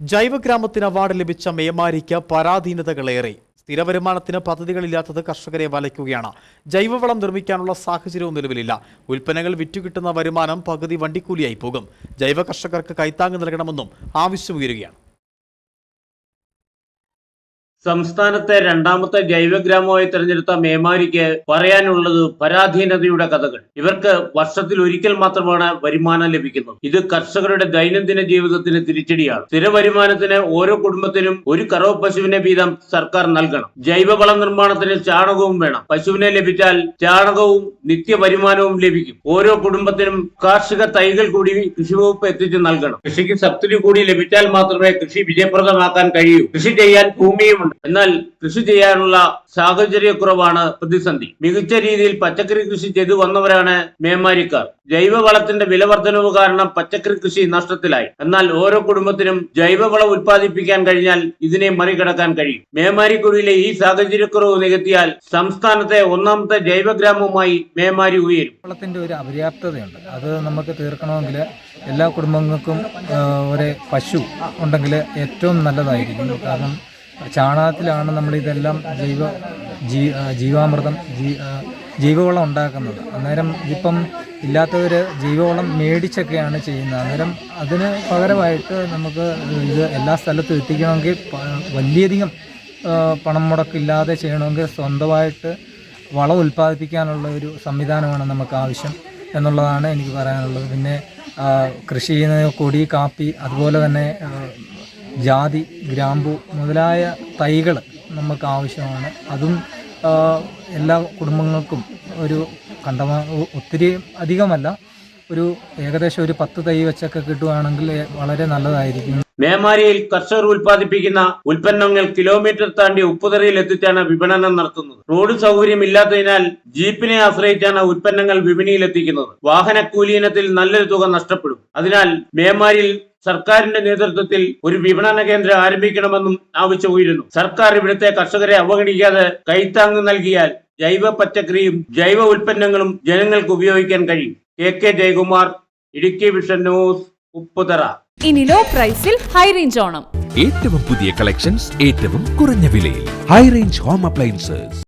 ജൈവഗ്രാമത്തിന് award ലഭിച്ച മേമാരിക്ക് പരാധീനതകളേറെ. സ്ഥിര വരുമാനത്തിന് പദ്ധതികളില്ലാത്തത് കർഷകരെ വലയ്ക്കുകയാണ്. ജൈവവളം നിർമ്മിക്കാനുള്ള സാഹചര്യവും നിലവിലില്ല. ഉൽപ്പന്നങ്ങൾ വിറ്റുകിട്ടുന്ന വരുമാനം പകുതി വണ്ടിക്കൂലിയായി പോകും. ജൈവ കർഷകർക്ക് കൈത്താങ്ങ് നൽകണമെന്നും ആവശ്യമുയരുകയാണ് സംസ്ഥാനത്തെ രണ്ടാമത്തെ ജൈവഗ്രാമമായി തെരഞ്ഞെടുത്ത മേമാരിക്ക് പറയാനുള്ളത് പരാധീനതയുടെ കഥകൾ. ഇവർക്ക് വർഷത്തിൽ ഒരിക്കൽ മാത്രമാണ് വരുമാനം ലഭിക്കുന്നത്. ഇത് കർഷകരുടെ ദൈനംദിന ജീവിതത്തിന് തിരിച്ചടിയാണ്. സ്ഥിര വരുമാനത്തിന് ഓരോ കുടുംബത്തിനും ഒരു കറവ് പശുവിനെ വീതം സർക്കാർ നൽകണം. ജൈവവള നിർമ്മാണത്തിന് ചാണകവും വേണം. പശുവിനെ ലഭിച്ചാൽ ചാണകവും നിത്യ വരുമാനവും ലഭിക്കും. ഓരോ കുടുംബത്തിനും കാർഷിക തൈകൾ കൂടി കൃഷിവകുപ്പ് എത്തിച്ചു നൽകണം. കൃഷിക്ക് സബ്സിഡി കൂടി ലഭിച്ചാൽ മാത്രമേ കൃഷി വിജയപ്രദമാക്കാൻ കഴിയൂ. കൃഷി ചെയ്യാൻ ഭൂമിയുമുണ്ട്. എന്നാൽ കൃഷി ചെയ്യാനുള്ള സാഹചര്യക്കുറവാണ് പ്രതിസന്ധി. മികച്ച രീതിയിൽ പച്ചക്കറി കൃഷി ചെയ്തു വന്നവരാണ് മേമാരിക്കാർ ജൈവവളത്തിന്റെ വില വർധനവ് കാരണം പച്ചക്കറി കൃഷി നഷ്ടത്തിലായി. എന്നാൽ ഓരോ കുടുംബത്തിനും ജൈവവളം ഉത്പാദിപ്പിക്കാൻ കഴിഞ്ഞാൽ ഇതിനെ മറികടക്കാൻ കഴിയും. മേമാരിക്കുഴിയിലെ ഈ സാഹചര്യക്കുറവ് നികത്തിയാൽ സംസ്ഥാനത്തെ ഒന്നാമത്തെ ജൈവഗ്രാമവുമായി മേമാരി ഉയരും. വളത്തിന്റെ ഒരു അപര്യാപ്തതയുണ്ട്. അത് നമുക്ക് തീർക്കണമെങ്കിൽ എല്ലാ കുടുംബങ്ങൾക്കും ഒരു പശു ഉണ്ടെങ്കിൽ ഏറ്റവും നല്ലതായിരിക്കും. കാരണം ചാണകത്തിലാണ് നമ്മൾ ഇതെല്ലാം ജൈവ ജീ ജീവാമൃതം ജീ ജൈവവളം ഉണ്ടാക്കുന്നത്. അന്നേരം ഇപ്പം ഇല്ലാത്തവർ ജൈവവളം മേടിച്ചൊക്കെയാണ് ചെയ്യുന്നത്. അന്നേരം അതിന് പകരമായിട്ട് നമുക്ക് ഇത് എല്ലാ സ്ഥലത്തും എത്തിക്കണമെങ്കിൽ വലിയധികം പണം മുടക്കില്ലാതെ ചെയ്യണമെങ്കിൽ സ്വന്തമായിട്ട് വളം ഉൽപ്പാദിപ്പിക്കാനുള്ള ഒരു സംവിധാനമാണ് നമുക്ക് ആവശ്യം എന്നുള്ളതാണ് എനിക്ക് പറയാനുള്ളത്. പിന്നെ കൃഷി ചെയ്യുന്ന കൊടി കാപ്പി അതുപോലെ തന്നെ ജാതി ഗ്രാമ്പു മുതലായ തൈകൾ നമുക്ക് ആവശ്യമാണ്. അതും എല്ലാ കുടുംബങ്ങൾക്കും ഒരു കണ്ടമ ഒത്തിരി അധികമല്ല. ഒരു ഏകദേശം ഒരു പത്ത് തൈ വെച്ചൊക്കെ കിട്ടുകയാണെങ്കിൽ വളരെ നല്ലതായിരിക്കും. മേമാരിയിൽ കർഷകർ ഉൽപ്പാദിപ്പിക്കുന്ന ഉൽപ്പന്നങ്ങൾ കിലോമീറ്റർ താണ്ടി ഉപ്പുതറയിൽ എത്തിച്ചാണ് വിപണനം നടത്തുന്നത്. റോഡ് സൗകര്യം ഇല്ലാത്തതിനാൽ ജീപ്പിനെ ആശ്രയിച്ചാണ് ഉൽപ്പന്നങ്ങൾ വിപണിയിൽ എത്തിക്കുന്നത്. വാഹനക്കൂലി ഇനത്തിൽ നല്ലൊരു തുക നഷ്ടപ്പെടും. അതിനാൽ മേമാരിയിൽ സർക്കാരിന്റെ നേതൃത്വത്തിൽ ഒരു വിപണന കേന്ദ്രം ആരംഭിക്കണമെന്നും ആവശ്യമുയരുന്നു സർക്കാർ ഇവിടുത്തെ കർഷകരെ അവഗണിക്കാതെ കൈത്താങ്ങ് നൽകിയാൽ ജൈവ പച്ചക്കറിയും ജൈവ ഉൽപ്പന്നങ്ങളും ജനങ്ങൾക്ക് ഉപയോഗിക്കാൻ കഴിയും. K K Jayakumar Idukki vision news Upputhara. ഇനി ലോ പ്രൈസിൽ ഹൈ റേഞ്ച് ഓണം. ഏറ്റവും പുതിയ കളക്ഷൻസ് ഏറ്റവും കുറഞ്ഞ വിലയിൽ. High range home appliances